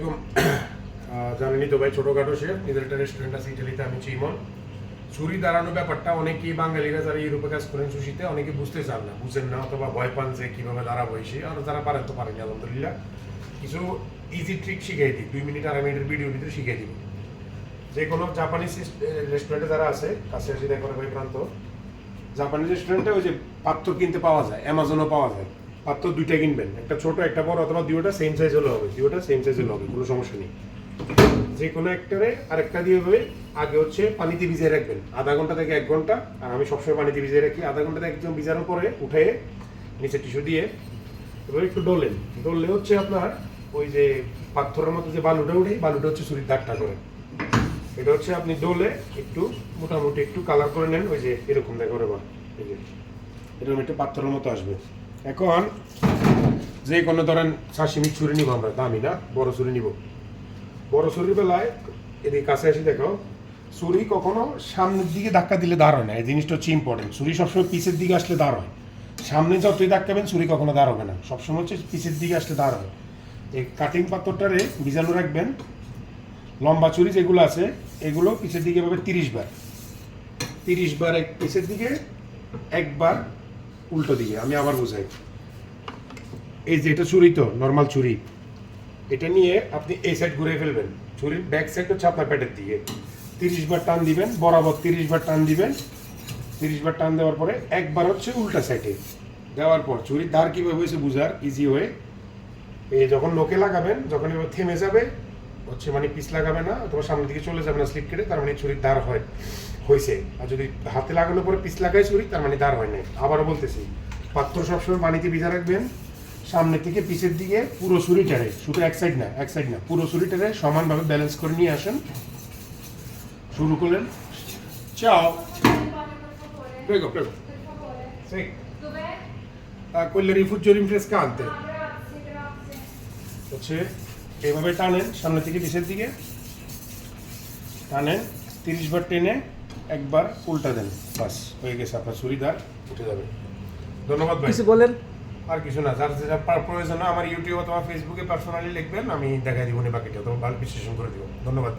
এরকম, তো ভাই ছোটখাটো শেফ নিজের একটা রেস্টুরেন্ট আছে ইটালিতে আমি চিমন। ছুরি দাঁড়ানো ব্যাপারটা অনেকেই বাঙালিরা যারা ইউরোপে কাজ করেন সুশিতে অনেকে বুঝতে চান না। বুঝেন না অথবা ভয় পান যে কীভাবে দাঁড়াবো এসে আর যারা পারেন তো পারেন আলহামদুলিল্লাহ। কিছু ইজি ট্রিক শিখিয়ে দিই দুই মিনিট আড়াই মিনিটের ভিডিওর ভিতরে শিখিয়ে দিব যে কোনো জাপানিজ রেস্টুরেন্টে যারা আছে কাছে আসি দেখো ভাই প্রান্ত জাপানিজ রেস্টুরেন্টে ওই যে পাত্র কিনতে পাওয়া যায় অ্যামাজনও পাওয়া যায়। পাত্র দুইটা কিনবেন। একটা ছোট, একটা বড় অথবা দুইটা সেম সাইজ হলে হবে। দুইটা সেম সাইজ হলে হবে, কোনো সমস্যা নেই। যে কোনো একটারে আরেকটা দিয়ে হবে, আগে হচ্ছে পানিতে ভিজিয়ে রাখবেন। আধা ঘণ্টা থেকে এক ঘণ্টা, আর আমি সবসময় পানিতে ভিজিয়ে রাখি। আধা ঘণ্টা থেকে একদম ভিজানোর পরে উঠে নিচে টিস্যু দিয়ে এবার একটু ডলেন। ডললে হচ্ছে আপনার ওই যে পাথরের মতো যে বালুটা উঠে বালুটা হচ্ছে চুরির দাগটা করে। এটা হচ্ছে আপনি ডলে একটু, মোটামুটি একটু কালার করে নেন, ওই যে এরকম দেখো রে বা এই যে, এরকম একটু পাথরের মতো আসবে। এখন যে কোনো ধরেন সাশিমি ছুরি নিব আমরা, দামি না, বড় ছুরি নিব। বড় ছুরির বেলায় এদিকে কাছে এসে দেখো, ছুরি কখনো সামনের দিকে ধাক্কা দিলে দাঁড় হয় না, এই জিনিসটা হচ্ছে ইম্পর্টেন্ট ছুরি সবসময় পিছের দিকে আসলে দাঁড় হয়। সামনে যতই ধাক্কাবেন ছুরি কখনো দাঁড় হবে না, সবসময় হচ্ছে পিছের দিকে আসলে দাঁড় হয়। এই কাটিং পাথরটারে ভিজানো রাখবেন, লম্বা ছুরি যেগুলো আছে, এগুলো পিছের দিকে এভাবে তিরিশ বার। তিরিশ বার এক পিছের দিকে একবার উল্টো দিকে, আমি আবার বুঝাই। এই যে এটা ছুরি তো নর্মাল চুরি এটা নিয়ে আপনি এই সাইড ঘুরে ফেলবেন। ছুরির ব্যাক সাইড হচ্ছে আপনার পেটের দিকে। তিরিশ বার টান দিবেন, বরাবর তিরিশ বার টান দিবেন। তিরিশ বার টান দেওয়ার পরে একবার হচ্ছে উল্টা সাইডে দেওয়ার পর ছুরির ধার কীভাবে হয়েছে বুঝার ইজি হয়ে এই যখন লোকে লাগাবেন, যখন এবার থেমে যাবে হচ্ছে মানে পিস লাগাবে না অথবা সামনের দিকে চলে যাবে না স্লিপ কেটে তার মানে ছুরির ধার হয় হয়েছে আর যদি হাতে লাগানোর পরে পিস লাগায় ছুরি তার মানে ধার হয় নাই। আবারও বলতেছি পাত্র সবসময় পানিতে ভিজা রাখবেন। সামনে থেকে পিছের দিকে পুরো ছুরিটারে শুধু এক সাইড না এক সাইড না পুরো ছুরিটারে সমানভাবে ব্যালেন্স করে নিয়ে আসেন। শুরু করলেন। চাও। Prego prego. Sì Dov'è? a quel rifugio rinfrescante. Ah, এইভাবে টানেন সামনে থেকে পিছের দিকে। টানেন তিরিশ বার টেনে একবার উল্টা দেন। বাস হয়ে গেছে আপনার চুড়িদার উঠে যাবে। ধন্যবাদ ভাই। কিছু বলেন? আর কিছু না যার যেটা পার- প্রয়োজন আমার ইউটিউব অথবা ফেসবুকে পার্সোনালি লিখবেন আমি দেখাই দিব নি বাকিটা তোমার ভালো বিশ্লেষণ করে দিব। ধন্যবাদ।